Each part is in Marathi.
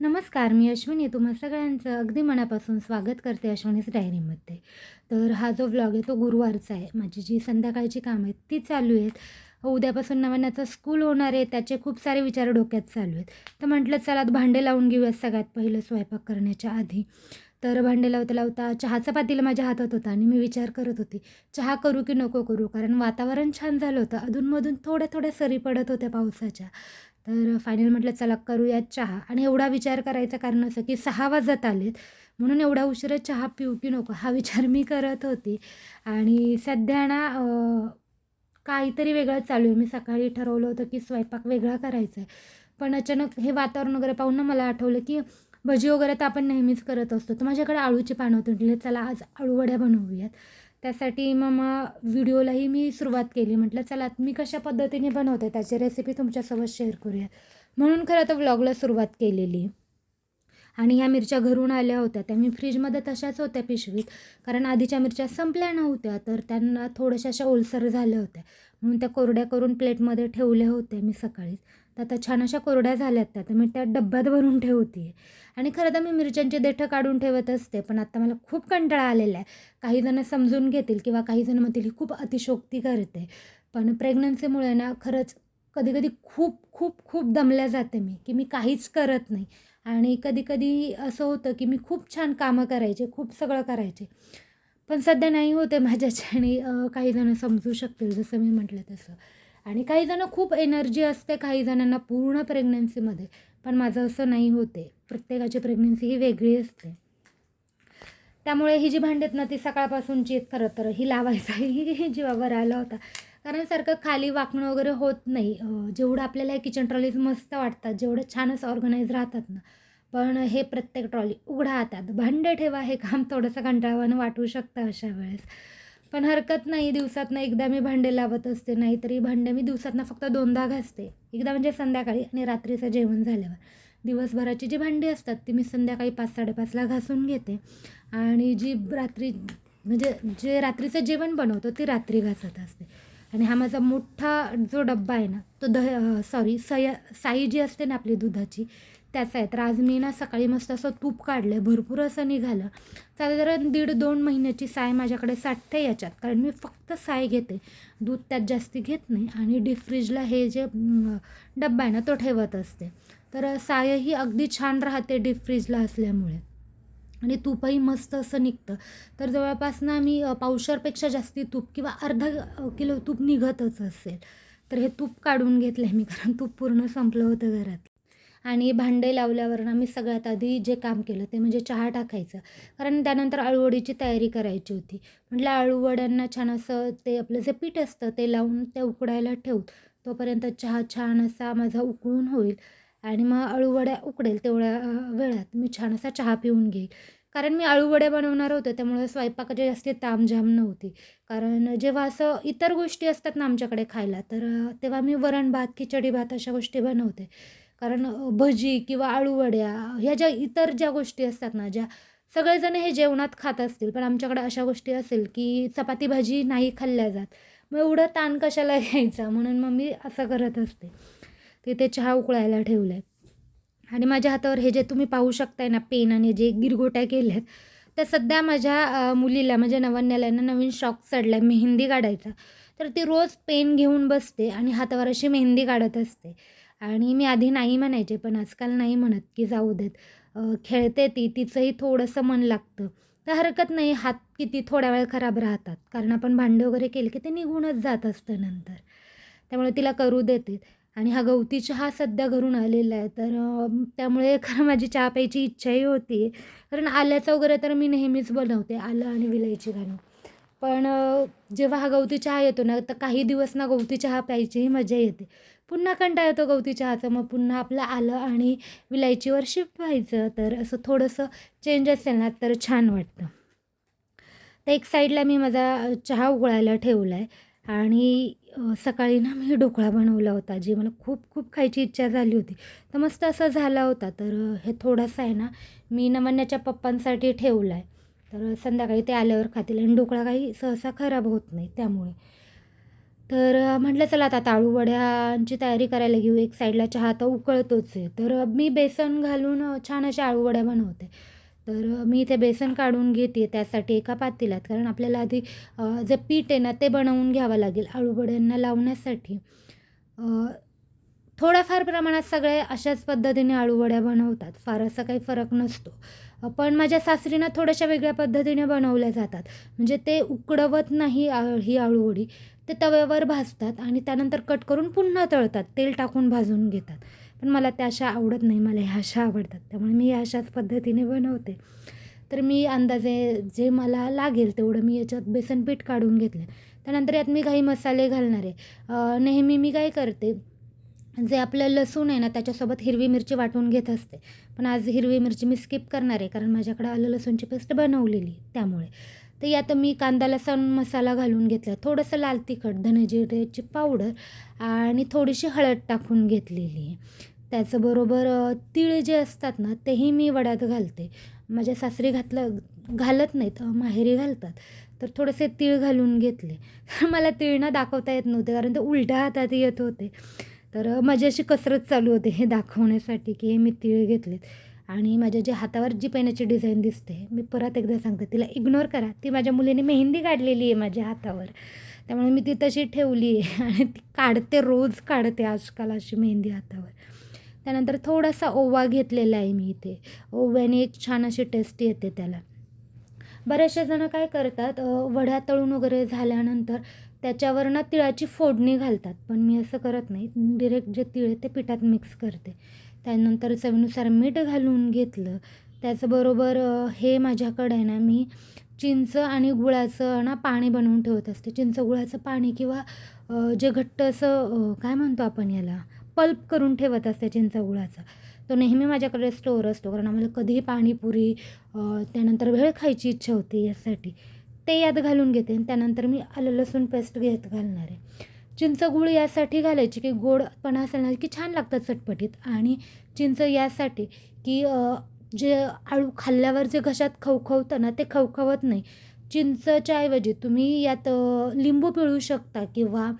नमस्कार मी अश्विनी. तुम्हा सगळ्यांचं अगदी मनापासून स्वागत करते अश्विनीच डायरीमध्ये तर हा जो व्लॉग आहे तो गुरुवारचा आहे. माझी जी संध्याकाळची कामं आहेत ती चालू आहेत. उद्यापासून नव्यानाचा स्कूल होणार आहे त्याचे खूप सारे विचार डोक्यात चालू आहेत. तर म्हटलं चला भांडे लावून घेऊयात सगळ्यात पहिलं स्वयंपाक करण्याच्या आधी. तर भांडे लावता लावता चहाचा पातील माझ्या हातात होता आणि मी विचार करत होती चहा करू की नको करू? कारण वातावरण छान झालं होतं. अधूनमधून थोड्या थोड्या सरी पडत होत्या पावसाच्या. तर फायनल म्हटलं चला करूयात चहा. आणि एवढा विचार करायचं कारण असं की सहा वाजत आलेत म्हणून एवढा उशिरा चहा पिऊ की नको हा विचार मी करत होती. आणि सध्या ना काहीतरी वेगळं चालू आहे. मी सकाळी ठरवलं होतं की स्वयंपाक वेगळा करायचा आहे पण अचानक हे वातावरण वगैरे पाहून ना मला आठवलं की भजी वगैरे तर आपण नेहमीच करत असतो. तर माझ्याकडे आळूची पानं होती. म्हटलं चला आज आळूवड्या बनवूयात. त्यासाठी मग व्हिडिओलाही मी सुरुवात केली. म्हटलं चला मी कशा पद्धतीने बनवते त्याची रेसिपी तुमच्यासोबत शेअर करूया म्हणून खरं तर व्लॉगला सुरुवात केलेली. आणि ह्या मिरच्या घरून आल्या होत्या. त्या मी फ्रीजमध्ये तशाच होत्या पिशवीत. कारण आधीच्या मिरच्या संपल्या नव्हत्या तर त्यांना थोड्याशा अशा ओलसर झाल्या होत्या. म्हणून त्या कोरड्या करून प्लेटमध्ये ठेवल्या होत्या मी सकाळीच. तर आता छान अशा कोरड्या झाल्यात त्या. तर मी त्या डब्यात भरून ठेवते. आणि खरं तर मी मिरच्यांची देठं काढून ठेवत असते पण आता मला खूप कंटाळा आलेला आहे. काही जण समजून घेतील किंवा काही जण म्हणतील ही खूप अतिशोक्ती करते. पण प्रेग्नन्सीमुळे ना खरंच कधी कधी खूप खूप खूप दमल्या जाते मी की मी काहीच करत नाही. आणि कधी कधी असं होतं की मी खूप छान कामं करायचे खूप सगळं करायचे. पण सध्या नाही होते माझ्याच्याने आणि काही जण समजू शकतील जसं मी म्हटलं तसं. आणि काही जण खूप एनर्जी असते काही जणांना पूर्ण प्रेग्नन्सीमध्ये पण माझं असं नाही होते. प्रत्येकाची प्रेग्नन्सी ही वेगळी असते. त्यामुळे ही जी भांडी आहेत ना ती सकाळपासूनची खरं तर. ही लावायचाही जीवावर आला होता. कारण सारखं खाली वाकणं वगैरे होत नाही. जेवढं आपल्याला हे किचन ट्रॉलीज मस्त वाटतात जेवढं छानच ऑर्गनाईज राहतात ना. पण हे प्रत्येक ट्रॉली उघडा हातात. भांडे ठेवा हे काम थोडंसं कंटाळवानं वाटू शकतं अशा वेळेस. पण हरकत नाही दिवसातनं एकदा मी भांडे लावत असते नाहीतरी भांडे मी दिवसातनं फक्त दोनदा घासते. एकदा म्हणजे संध्याकाळी आणि रात्रीचं जेवण झाल्यावर. दिवसभराची जी भांडी असतात ती मी संध्याकाळी पाच साडेपाचला घासून घेते. आणि जी रात्री म्हणजे जे रात्रीचं जेवण बनवतो ती रात्री घासत असते. आणि हा माझा मोठा जो डब्बा आहे ना तो दह सॉरी सय साई जी असते ना आपली दुधाची त्याचा आहे. तर आज मी ना सकाळी मस्त असं तूप काढलं आहे भरपूर असं निघालं. साधारण दीड दोन महिन्याची साय माझ्याकडे साठते याच्यात. कारण मी फक्त साय घेते. दूध त्यात जास्ती घेत नाही. आणि डीप फ्रीजला हे जे डब्बा आहे ना तो ठेवत असते. तर साय ही अगदी छान राहते डीप फ्रीजला असल्यामुळे. आणि तूपही मस्त असं निघतं. तर जवळपास ना मी पावशरपेक्षा जास्ती तूप किंवा अर्धा किलो तूप निघतच असेल. तर हे तूप काढून घेतलं आहे मी. कारण तूप पूर्ण संपलं होतं घरात आणि भांडे लावल्यावर ना मी सगळ्यात आधी जे काम केलं ते म्हणजे चहा टाकायचं. कारण त्यानंतर अळूवडीची तयारी करायची होती. म्हटलं अळूवड्यांना छान असं ते आपलं जे पीठ असतं ते लावून ते उकडायला ठेवू तोपर्यंत चहा छान असा माझा उकळून होईल. आणि मग अळूवड्या उकडेल तेवढ्या वेळात मी छान असा चहा पिऊन घेईल. कारण मी अळूवड्या बनवणार होते त्यामुळे स्वयंपाकाची जास्ती तामझाम नव्हती. कारण जेव्हा असं इतर गोष्टी असतात ना आमच्याकडे खायला तर तेव्हा मी वरण भात खिचडी भात अशा गोष्टी बनवते. कारण भजी किंवा अळूवड्या ह्या ज्या इतर ज्या गोष्टी असतात ना ज्या सगळेजण हे जेवणात खात असतील पण आमच्याकडे अशा गोष्टी असेल की चपाती भाजी नाही खाल्ल्या जात. मग एवढं ताण कशाला घ्यायचा? म्हणून मग मी असं करत असते. तिथे चहा उकळायला ठेवलं आहे आणि माझ्या हातावर हे जे तुम्ही पाहू शकताय ना पेन आणि जे गिरगोट्या केल्या आहेत त्या सध्या माझ्या मुलीला म्हणजे नवन्याला ना नवीन शॉक चढला आहे मेहंदी काढायचा. तर ती रोज पेन घेऊन बसते आणि हातावर अशी मेहंदी काढत असते. आणि मी आधी नाही म्हणायचे पण आजकाल नाही म्हणत की जाऊ देत. खेळते ती तिचंही थोडंसं मन लागतं. तर हरकत नाही हात किती थोड्या वेळ खराब राहतात. कारण आपण भांडे वगैरे केले की ते निघूनच जात असतं नंतर. त्यामुळे तिला करू देते. आणि हा गवती चहा सध्या घरून आलेला आहे. तर त्यामुळे खरं माझी चहा प्यायची इच्छाही होती. कारण आल्याचं वगैरे तर मी नेहमीच बनवते आलं आणि विलायची घालून पण जेव्हा हा गवती चहा येतो ना तर काही दिवस ना गवती चहा प्यायचीही मजा येते. पुन्हा कंटाळा येतो गवती चहाचं मग पुन्हा आपलं आलं आणि विलायचीवर शिफ्ट व्हायचं. तर असं थोडंसं चेंज असेल ना तर छान वाटतं. तर एक साईडला मी माझा चहा उकळायला ठेवला आहे आणि सकाळी ना मी ढोकळा बनवला होता जी मला खूप खूप खायची इच्छा झाली होती. तर मस्त असं झाला होता. तर हे थोडंसं आहे ना मी नमन्याच्या पप्पांसाठी ठेवला आहे तर संध्याकाळी ते आल्यावर खातील. आणि ढोकळा काही सहसा खराब होत नाही त्यामुळे. तर म्हटलं चला आता आळूवड्यांची तयारी करायला घेऊ एक साईडला चहा तर उकळतोच आहे. तर मी बेसन घालून छान अशा आळूवड्या बनवते. तर मी इथे बेसन काढून घेते त्यासाठी एका पातेल्यात कारण आपल्याला आधी जे पीठ आहे ना ते बनवून घ्यावं लागेल आळूवड्यांना लावण्यासाठी. थोड्याफार प्रमाणात सगळे अशाच पद्धतीने आळूवड्या बनवतात फार असा काही फरक नसतो. पण माझ्या सासरीनं थोड्याशा वेगळ्या पद्धतीने बनवल्या जातात. म्हणजे ते उकडवत नाही ही आळूवडी. ते तव्यावर भाजतात आणि त्यानंतर कट करून पुन्हा तळतात. तेल टाकून भाजून घेतात. पण मला त्या अशा आवडत नाही. मला ह्या अशा आवडतात. त्यामुळे मी अशाच पद्धतीने बनवते. तर मी अंदाजे जे मला लागेल तेवढं मी याच्यात बेसन पीठ काढून घेतलं. त्यानंतर यात मी काही मसाले घालणार आहे. नेहमी मी काय करते जे आपलं लसूण आहे ना त्याच्यासोबत हिरवी मिरची वाटून घेत असते. पण आज हिरवी मिरची मी स्किप करणार आहे कारण माझ्याकडे आलं लसूणची पेस्ट बनवलेली त्यामुळे. तर यात मी कांदा लसूण मसाला घालून घेतला. थोडंसं लाल तिखट धनजिरेची पावडर आणि थोडीशी हळद टाकून घेतलेली आहे. त्याचबरोबर तीळ जे असतात ना तेही मी वड्यात घालते. माझ्या सासरी घातलं घालत नाहीत माहेरी घालतात. तर थोडेसे तीळ घालून घेतले. मला तीळ ना दाखवता येत नव्हते कारण ते उलट्या हातात येत होते. तर माझी अशी कसरत चालू होते हे दाखवण्यासाठी की हे मी तिळ घेतलेत. आणि माझ्या जे हातावर जी पेनाची डिझाईन दिसते मी परत एकदा सांगते तिला इग्नोर करा. ती माझ्या मुलीने मेहंदी काढलेली आहे माझ्या हातावर. त्यामुळे मी ती तशी ठेवली आहे आणि ती काढते रोज काढते आजकाल अशी मेहंदी हातावर. त्यानंतर थोडासा ओवा घेतलेला आहे मी इथे. ओव्याने एक छान अशी टेस्ट येते त्याला. बऱ्याचशा जणं काय करतात वड्या तळून वगैरे झाल्यानंतर त्याच्यावर ना तिळाची फोडणी घालतात. पण मी असं करत नाही. डिरेक्ट जे तिळ आहे ते पिठात मिक्स करते. त्यानंतर चवीनुसार मीठ घालून घेतलं. त्याचबरोबर हे माझ्याकडे आहे ना मी चिंच आणि गुळाचं ना पाणी बनवून ठेवत असते. चिंच गुळाचं पाणी किंवा जे घट्ट असं काय म्हणतो आपण याला? पल्प करून ठेवत असते चिंच गुळाचा तो नेहमी माझ्याकडे स्टोअर असतो कारण आम्हाला कधीही पाणीपुरी त्यानंतर भेळ खायची इच्छा होती यासाठी. ते यात घालून घेते आणि त्यानंतर मी आलं लसूण पेस्ट घेत घालणार आहे. चिंच गुळ यासाठी घालायची की गोडपणा असेल ना की छान लागतात चटपटीत. आणि चिंच यासाठी की जे आळू खाल्ल्यावर जे घशात खवखवतं ना ते खवखवत नाही. चिंचच्या ऐवजी तुम्ही यात लिंबू पिळू शकता किंवा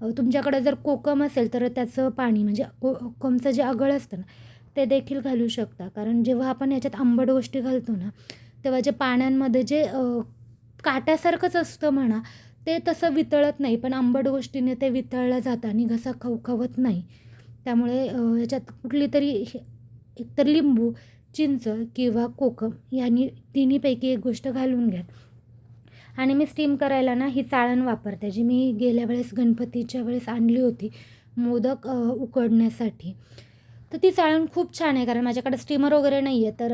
तुमच्याकडे जर कोकम असेल तर त्याचं पाणी म्हणजे को कोकमचं जे आगळ असतं ना ते देखील घालू शकता. कारण जेव्हा आपण याच्यात आंबट गोष्टी घालतो ना तेव्हा जे पाण्यांमध्ये जे काट्यासारखंच असतं म्हणा ते तसं वितळत नाही. पण आंबट गोष्टीने ते वितळलं जातं आणि घसा खवखवत नाही. त्यामुळे याच्यात कुठली तरी एकतर लिंबू चिंच किंवा कोकम यांनी तिन्हीपैकी एक गोष्ट घालून घ्या. आणि मी स्टीम करायला ना ही चाळण वापरते जी मी गेल्या वेळेस गणपतीच्या वेळेस आणली होती मोदक उकडण्यासाठी. तर ती चाळण खूप छान आहे कारण माझ्याकडे स्टीमर वगैरे नाही आहे तर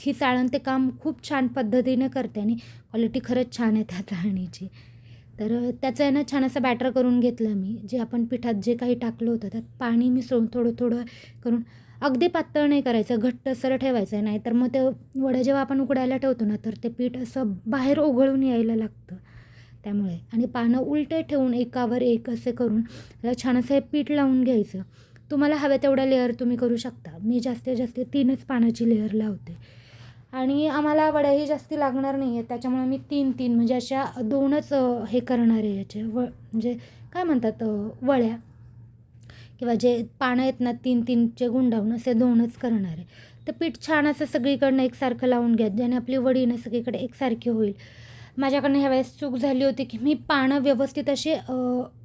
ही चाळण ते काम खूप छान पद्धतीने करते आणि क्वालिटी खरंच छान आहे त्या चाळणीची. तर त्याचं आहे ना छान असं बॅटर करून घेतलं मी जे आपण पिठात जे काही टाकलं होतं त्यात पाणी मिसळून थोडं थोडं करून अगदी पातळ नाही करायचं घट्टसर ठेवायचं आहे नाही. तर मग ते वड्या जेव्हा आपण उकडायला ठेवतो ना तर ते पीठ असं बाहेर ओघळून यायला लागतं. त्यामुळे आणि पानं उलटे ठेवून एकावर एक असे करून त्याला छान असं हे पीठ लावून घ्यायचं. तुम्हाला हव्या तेवढ्या लेअर तुम्ही करू शकता. मी जास्तीत जास्त तीनच पानाची लेअर लावते. आणि आम्हाला वड्याही जास्ती लागणार नाही आहेत त्याच्यामुळे मी तीन तीन म्हणजे अशा दोनच हे करणार आहे याचे. व म्हणजे काय म्हणतात वळ्या वड्या. किंवा जे पानं आहेत ना तीन तीनचे गुंडावून असे दोनच करणार. आहे तर पीठ छान असं सगळीकडनं एकसारखं लावून घ्या ज्याने आपली वडी ना सगळीकडे एकसारखी होईल. माझ्याकडनं ह्या वेळेस चूक झाली होती की मी पानं व्यवस्थित असे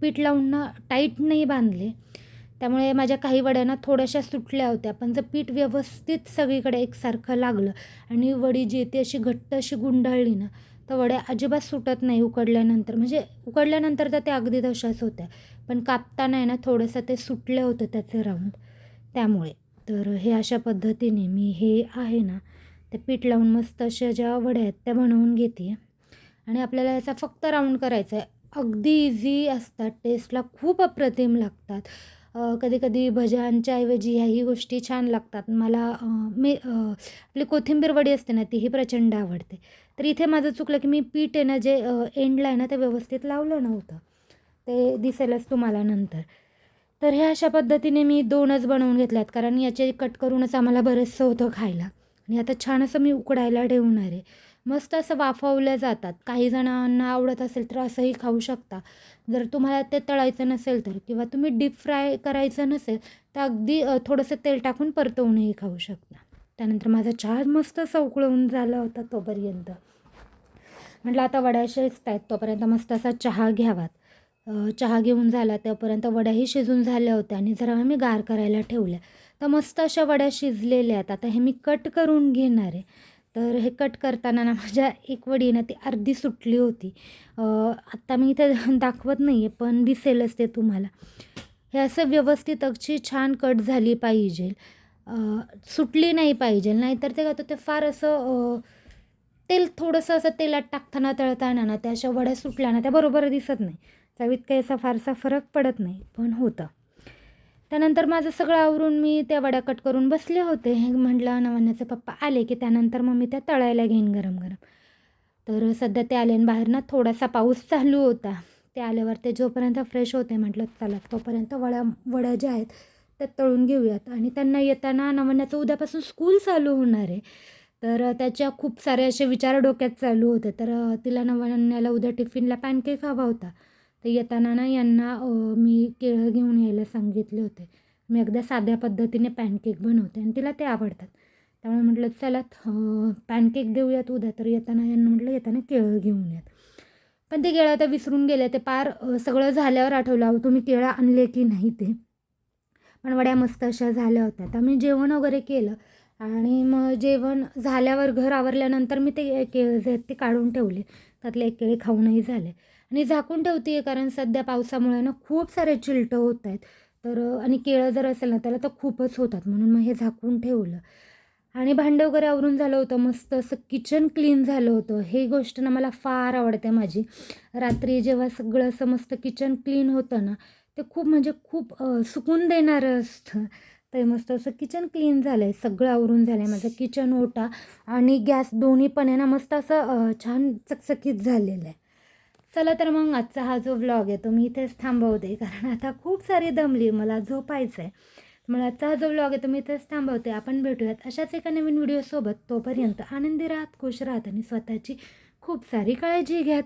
पीठ लावून ना टाईट नाही बांधले. त्यामुळे माझ्या काही वड्यांना थोड्याशा सुटल्या होत्या पण जर पीठ व्यवस्थित सगळीकडे एकसारखं लागलं आणि वडी जी ती अशी घट्ट अशी गुंडाळली ना तर वड्या अजिबात सुटत नाही उकडल्यानंतर. म्हणजे उकडल्यानंतर तर त्या अगदी तशाच होत्या. पण कापताना आहे ना थोडंसं ते सुटलं होतं त्याचे राऊंड त्यामुळे. तर हे अशा पद्धतीने मी हे आहे ना ते पीठ लावून मस्त अशा ज्या वड्या आहेत त्या बनवून घेते. आणि आपल्याला याचा फक्त राऊंड करायचा आहे. अगदी इझी असतात. टेस्टला खूप अप्रतिम लागतात. कधी कधीकधी भज्यांच्या ऐवजी ह्याही गोष्टी छान लागतात. मला मी आपली कोथिंबीर वडी असते ना तीही प्रचंड आवडते. तर इथे माझं चुकलं की मी पीठ आहे ना जे एंडला आहे ना ते व्यवस्थित लावलं नव्हतं. ते दिसेलच तुम्हाला नंतर. तर ह्या अशा पद्धतीने मी दोनच बनवून घेतल्यात कारण याचे कट करूनच आम्हाला बरंचसं होतं खायला. आणि आता छान असं मी उकडायला ठेवणार आहे. मस्त असं वाफवल्या जातात. काही जणांना आवडत असेल तर असंही खाऊ शकता. जर तुम्हाला ते तळायचं नसेल तर किंवा तुम्ही डीप फ्राय करायचं नसेल तर अगदी थोडंसं तेल टाकून परतवूनही खाऊ शकता. त्यानंतर माझा चहा मस्त असं झाला होता तोपर्यंत. म्हटलं आता वड्या शिजत आहेत तोपर्यंत मस्त असा चहा घ्यावात. चहा घेऊन झाला तोपर्यंत वड्याही शिजून झाल्या होत्या आणि जरा मी गार करायला ठेवल्या. तर मस्त अशा वड्या शिजलेल्या आहेत. आता हे मी कट करून घेणार आहे. तर हे कट करताना ना माझ्या एक वडी ना ती अर्धी सुटली होती. आत्ता मी इथे दाखवत नाही आहे पण दिसेलच ते तुम्हाला. हे असं व्यवस्थित अगदी छान कट झाली पाहिजे. सुटली नाही पाहिजे. नाहीतर ते काय होतं ते फार असं तेल थोडंसं असं तेलात टाकताना तळताना ना त्या अशा वड्या सुटल्या ना त्या बरोबर दिसत नाही. चवीत काही असा फारसा फरक पडत नाही पण होतं. त्यानंतर माझं सगळं आवरून मी त्या वड्या कट करून बसले होते. हे म्हटलं नवान्याचे पप्पा आले की त्यानंतर मग मी त्या तळायला घेईन गरम गरम. तर सध्या ते आले आणि बाहेर ना थोडासा पाऊस चालू होता. ते आल्यावर ते जोपर्यंत फ्रेश होते म्हटलं चला तोपर्यंत वड्या वड्या ज्या आहेत त्यात तळून घेऊयात. आणि त्यांना येताना नवन्याचं उद्यापासून स्कूल चालू होणार आहे. तर त्याच्या खूप सारे असे विचार डोक्यात चालू होते. तर तिला नवन्याला उद्या टिफिनला पॅनकेक हवा होता. तर येताना ना यांना मी केळं घेऊन यायला सांगितले होते. मी अगदी साध्या पद्धतीने पॅनकेक बनवते आणि तिला ते आवडतात. त्यामुळे म्हटलं चला पॅनकेक देऊयात उद्या. तर येताना यांना म्हटलं येताना केळं घेऊन यात. पण ते केळं तर विसरून गेले. ते पार सगळं झाल्यावर आठवलं तुम्ही केळं आणले की नाही ते? पण वड्या मस्त अशा झाल्या होत्या. तर मी जेवण वगैरे केलं आणि मग जेवण झाल्यावर घर आवरल्यानंतर मी ते केळं जे आहेत ते काढून ठेवले. त्यातले एक केळी खाऊनही झाले. आणि झाकून ठेवते कारण सध्या पावसामुळे ना खूप सारे चिलटं होत आहेत. तर आणि केळं जर असेल ना त्याला तर खूपच होतात म्हणून मग हे झाकून ठेवलं. आणि भांडं वगैरे आवरून झालं होतं. मस्त असं किचन क्लीन झालं होतं. हे गोष्ट ना मला फार आवडते माझी. रात्री जेव्हा सगळं असं मस्त किचन क्लीन होतं ना ते खूप म्हणजे खूप सुकून देणारं असतं. ते मस्त असं किचन क्लीन झालं आहे सगळं आवरून झालं आहे माझं किचन ओटा आणि गॅस दोन्ही पण आहे ना मस्त असं छान चकचकीत झालेलं आहे. चला तर मग आजचा हा जो व्लॉग आहे तो मी इथेच थांबवते कारण आता खूप सारी दमली मला झोपायचं आहे मला आजचा हा जो व्लॉग आहे तो मी इथेच थांबवते. आपण भेटूयात अशाच एका नवीन व्हिडिओसोबत तोपर्यंत आनंदी राहत खुश राहत आणि स्वतःची खूप सारी काळजी घ्यात.